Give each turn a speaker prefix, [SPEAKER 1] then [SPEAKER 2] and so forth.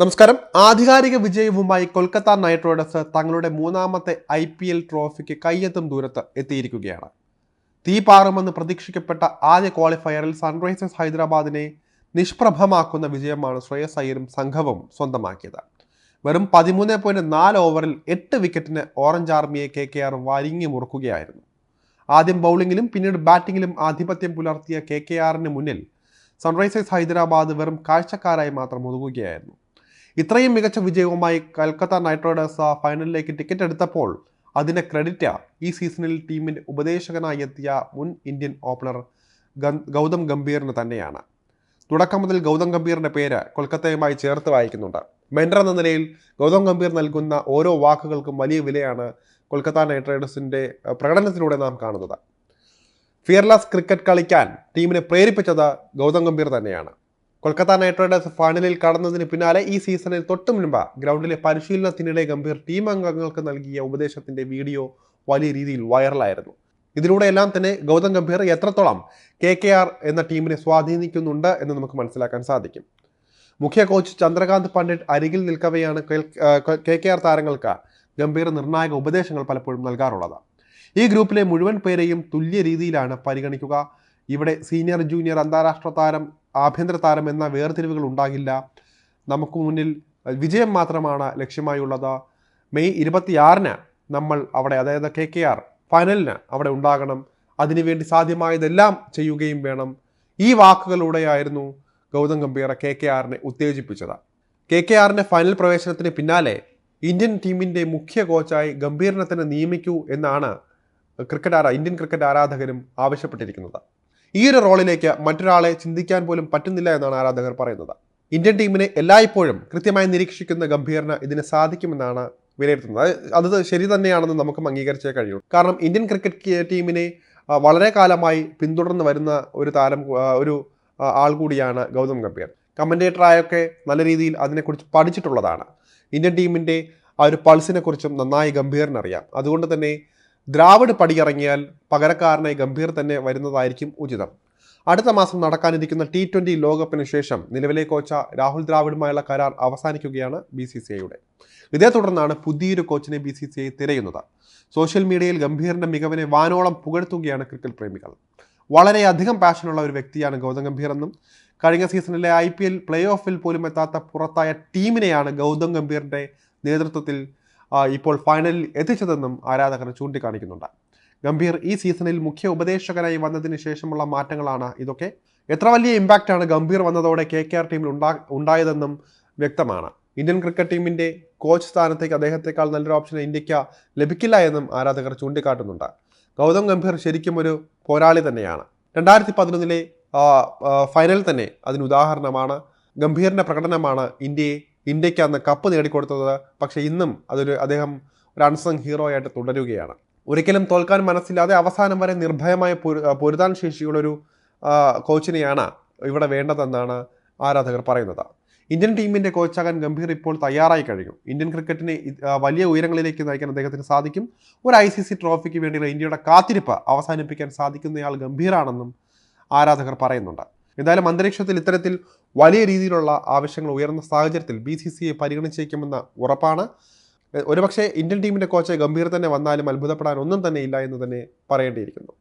[SPEAKER 1] നമസ്കാരം. ആധികാരിക വിജയവുമായി Kolkata night Riders തങ്ങളുടെ മൂന്നാമത്തെ ഐ പി എൽ ട്രോഫിക്ക് കയ്യെത്തും ദൂരത്ത് എത്തിയിരിക്കുകയാണ്. തീ പാറുമെന്ന് പ്രതീക്ഷിക്കപ്പെട്ട ആദ്യ ക്വാളിഫയറിൽ സൺറൈസേഴ്സ് ഹൈദരാബാദിനെ നിഷ്പ്രഭമാക്കുന്ന വിജയമാണ് ശ്രേയസ് അയ്യരും സംഘവും സ്വന്തമാക്കിയത്. വെറും പതിമൂന്ന് പോയിന്റ് നാല് ഓവറിൽ എട്ട് വിക്കറ്റിന് ഓറഞ്ച് ആർമിയെ കെ കെ ആർ വരിങ്ങി മുറുക്കുകയായിരുന്നു. ആദ്യം ബൗളിങ്ങിലും പിന്നീട് ബാറ്റിങ്ങിലും ആധിപത്യം പുലർത്തിയ കെ കെ ആറിന് മുന്നിൽ സൺറൈസേഴ്സ് ഹൈദരാബാദ് വെറും കാഴ്ചക്കാരായി മാത്രം ഒതുങ്ങുകയായിരുന്നു. ഇത്രയും മികച്ച വിജയവുമായി കൽക്കത്ത നൈറ്റ് റൈഡേഴ്സ് ഫൈനലിലേക്ക് ടിക്കറ്റ് എടുത്തപ്പോൾ അതിന്റെ ക്രെഡിറ്റ് ഈ സീസണിൽ ടീമിന്റെ ഉപദേശകനായി എത്തിയ മുൻ ഇന്ത്യൻ ഓപ്പണർ ഗൗതം ഗംഭീറിന് തന്നെയാണ്. തുടക്കം മുതൽ ഗൗതം ഗംഭീറിന്റെ പേര് കൊൽക്കത്തയുമായി ചേർത്ത് വായിക്കുന്നുണ്ട്. മെൻഡർ എന്ന നിലയിൽ ഗൗതം ഗംഭീർ നൽകുന്ന ഓരോ വാക്കുകൾക്കും വലിയ വിലയാണ് കൊൽക്കത്ത നൈറ്റ് റൈഡേഴ്സിന്റെ പ്രകടനത്തിലൂടെ നാം കാണുന്നത്. ഫിയർലെസ് ക്രിക്കറ്റ് കളിക്കാൻ ടീമിനെ പ്രേരിപ്പിച്ചത് ഗൗതം ഗംഭീർ തന്നെയാണ്. കൊൽക്കത്ത നൈറ്റ് റൈഡേഴ്സ് ഫൈനലിൽ കടന്നതിന് പിന്നാലെ ഈ സീസണിൽ തൊട്ടു മുൻപ് ഗ്രൗണ്ടിലെ പരിശീലനത്തിനിടെ ഗംഭീർ ടീം അംഗങ്ങൾക്ക് നൽകിയ ഉപദേശത്തിന്റെ വീഡിയോ വലിയ രീതിയിൽ വൈറലായിരുന്നു. ഇതിലൂടെ എല്ലാം തന്നെ ഗൗതം ഗംഭീർ എത്രത്തോളം കെ കെ ആർ എന്ന ടീമിനെ സ്വാധീനിക്കുന്നുണ്ട് എന്ന് നമുക്ക് മനസ്സിലാക്കാൻ സാധിക്കും. മുഖ്യ കോച്ച് ചന്ദ്രകാന്ത് പണ്ഡിറ്റ് അരികിൽ നിൽക്കവെയാണ് കെ കെ ആർ താരങ്ങൾക്ക് ഗംഭീർ നിർണായക ഉപദേശങ്ങൾ പലപ്പോഴും നൽകാറുള്ളത്. ഈ ഗ്രൂപ്പിലെ മുഴുവൻ പേരെയും തുല്യ രീതിയിലാണ് പരിഗണിക്കുക. ഇവിടെ സീനിയർ ജൂനിയർ അന്താരാഷ്ട്ര താരം ആഭ്യന്തര താരം എന്ന വേർതിരിവുകൾ ഉണ്ടാകില്ല. നമുക്ക് മുന്നിൽ വിജയം മാത്രമാണ് ലക്ഷ്യമായുള്ളത്. മെയ് ഇരുപത്തിയാറിന് നമ്മൾ അവിടെ അതായത് കെ കെ ആർ ഫൈനലിന് അവിടെ ഉണ്ടാകണം. അതിനുവേണ്ടി സാധ്യമായതെല്ലാം ചെയ്യുകയും വേണം. ഈ വാക്കുകളിലൂടെയായിരുന്നു ഗൗതം ഗംഭീർ കെ കെ ആറിനെ ഉത്തേജിപ്പിച്ചത്. കെ കെ ആറിന്റെ ഫൈനൽ പ്രവേശനത്തിന് പിന്നാലെ ഇന്ത്യൻ ടീമിന്റെ മുഖ്യ കോച്ചായി ഗംഭീറിനെ തന്നെ നിയമിക്കൂ എന്നാണ് ക്രിക്കറ്റ് ആരാ ഇന്ത്യൻ ക്രിക്കറ്റ് ആരാധകരും ആവശ്യപ്പെട്ടിരിക്കുന്നത്. ഈ ഒരു റോളിലേക്ക് മറ്റൊരാളെ ചിന്തിക്കാൻ പോലും പറ്റുന്നില്ല എന്നാണ് ആരാധകർ പറയുന്നത്. ഇന്ത്യൻ ടീമിനെ എല്ലായ്പ്പോഴും കൃത്യമായി നിരീക്ഷിക്കുന്ന ഗംഭീറിന് ഇതിന് സാധിക്കുമെന്നാണ് വിലയിരുത്തുന്നത്. അത് ശരി തന്നെയാണെന്ന് നമുക്കും അംഗീകരിച്ചേ കഴിയൂ കാരണം ഇന്ത്യൻ ക്രിക്കറ്റ് ടീമിനെ വളരെ കാലമായി പിന്തുടർന്ന് വരുന്ന ഒരു താരം ഒരു ആൾ കൂടിയാണ് ഗൗതം ഗംഭീർ. കമന്റേറ്ററായൊക്കെ നല്ല രീതിയിൽ അതിനെക്കുറിച്ച് പഠിച്ചിട്ടുള്ളതാണ്. ഇന്ത്യൻ ടീമിന്റെ ആ ഒരു പൾസിനെക്കുറിച്ചും നന്നായി ഗംഭീറിനറിയാം. അതുകൊണ്ട് തന്നെ ദ്രാവിഡ് പടിയിറങ്ങിയാൽ പകരക്കാരനായി ഗംഭീർ തന്നെ വരുന്നതായിരിക്കും ഉചിതം. അടുത്ത മാസം നടക്കാനിരിക്കുന്ന ടി ട്വന്റി ലോകകപ്പിന് ശേഷം നിലവിലെ കോച്ച രാഹുൽ ദ്രാവിഡുമായുള്ള കരാർ അവസാനിക്കുകയാണ് ബി സി സി ഐയുടെ ഇതേ തുടർന്നാണ് പുതിയൊരു കോച്ചിനെ ബി സി സി ഐ തിരയുന്നത്. സോഷ്യൽ മീഡിയയിൽ ഗംഭീറിന്റെ മികവിനെ വാനോളം പുകഴ്ത്തുകയാണ് ക്രിക്കറ്റ് പ്രേമികൾ. വളരെയധികം പാഷനുള്ള ഒരു വ്യക്തിയാണ് ഗൗതം ഗംഭീർ എന്നും കഴിഞ്ഞ സീസണിലെ ഐ പി എൽ പ്ലേ ഓഫിൽ പോലും എത്താത്ത പുറത്തായ ടീമിനെയാണ് ഗൗതം ഗംഭീറിന്റെ നേതൃത്വത്തിൽ ഇപ്പോൾ ഫൈനലിൽ എത്തിച്ചതെന്നും ആരാധകർ ചൂണ്ടിക്കാണിക്കുന്നുണ്ട്. ഗംഭീർ ഈ സീസണിൽ മുഖ്യ ഉപദേശകനായി വന്നതിന് ശേഷമുള്ള മാറ്റങ്ങളാണ് ഇതൊക്കെ? എത്ര വലിയ ഇമ്പാക്റ്റാണ് ഗംഭീർ വന്നതോടെ കെ കെ ആർ ടീമിൽ ഉണ്ടാ ഉണ്ടായതെന്നും വ്യക്തമാണ്. ഇന്ത്യൻ ക്രിക്കറ്റ് ടീമിന്റെ കോച്ച് സ്ഥാനത്തേക്ക് അദ്ദേഹത്തെക്കാൾ നല്ലൊരു ഓപ്ഷൻ ഇന്ത്യയ്ക്ക് ലഭിക്കില്ല എന്നും ആരാധകർ ചൂണ്ടിക്കാട്ടുന്നുണ്ട്. ഗൗതം ഗംഭീർ ശരിക്കും ഒരു പോരാളി തന്നെയാണ്. രണ്ടായിരത്തി പതിനൊന്നിലെ ഫൈനൽ തന്നെ അതിന് ഉദാഹരണമാണ്. ഗംഭീറിന്റെ പ്രകടനമാണ് ഇന്ത്യയെ ഇന്ത്യയ്ക്ക് അന്ന് കപ്പ് നേടിക്കൊടുത്തത് പക്ഷേ ഇന്നും അതൊരു അദ്ദേഹം ഒരു അൺസങ് ഹീറോ ആയിട്ട് തുടരുകയാണ്. ഒരിക്കലും തോൽക്കാൻ മനസ്സില്ലാതെ അവസാനം വരെ നിർഭയമായ പൊരുതാൻ ശേഷിയുള്ളൊരു കോച്ചിനെയാണ് ഇവിടെ വേണ്ടതെന്നാണ് ആരാധകർ പറയുന്നത്. ഇന്ത്യൻ ടീമിന്റെ കോച്ചാകാൻ ഗംഭീർ ഇപ്പോൾ തയ്യാറായി കഴിഞ്ഞു. ഇന്ത്യൻ ക്രിക്കറ്റിനെ വലിയ ഉയരങ്ങളിലേക്ക് നയിക്കാൻ അദ്ദേഹത്തിന് സാധിക്കും. ഒരു ഐ സി സി ട്രോഫിക്ക് വേണ്ടിയുള്ള ഇന്ത്യയുടെ കാത്തിരിപ്പ് അവസാനിപ്പിക്കാൻ സാധിക്കുന്നയാൾ ഗംഭീറാണെന്നും ആരാധകർ പറയുന്നുണ്ട്. എന്തായാലും അന്തരീക്ഷത്തിൽ ഇത്തരത്തിൽ വലിയ രീതിയിലുള്ള ആവശ്യങ്ങൾ ഉയർന്ന സാഹചര്യത്തിൽ ബി സി സിയെ പരിഗണിച്ചേക്കുമെന്ന ഉറപ്പാണ്. ഒരുപക്ഷെ ഇന്ത്യൻ ടീമിന്റെ കോച്ച് ഗംഭീർ തന്നെ വന്നാലും അത്ഭുതപ്പെടാൻ ഒന്നും തന്നെ ഇല്ല എന്ന് തന്നെ പറയേണ്ടിയിരിക്കുന്നു.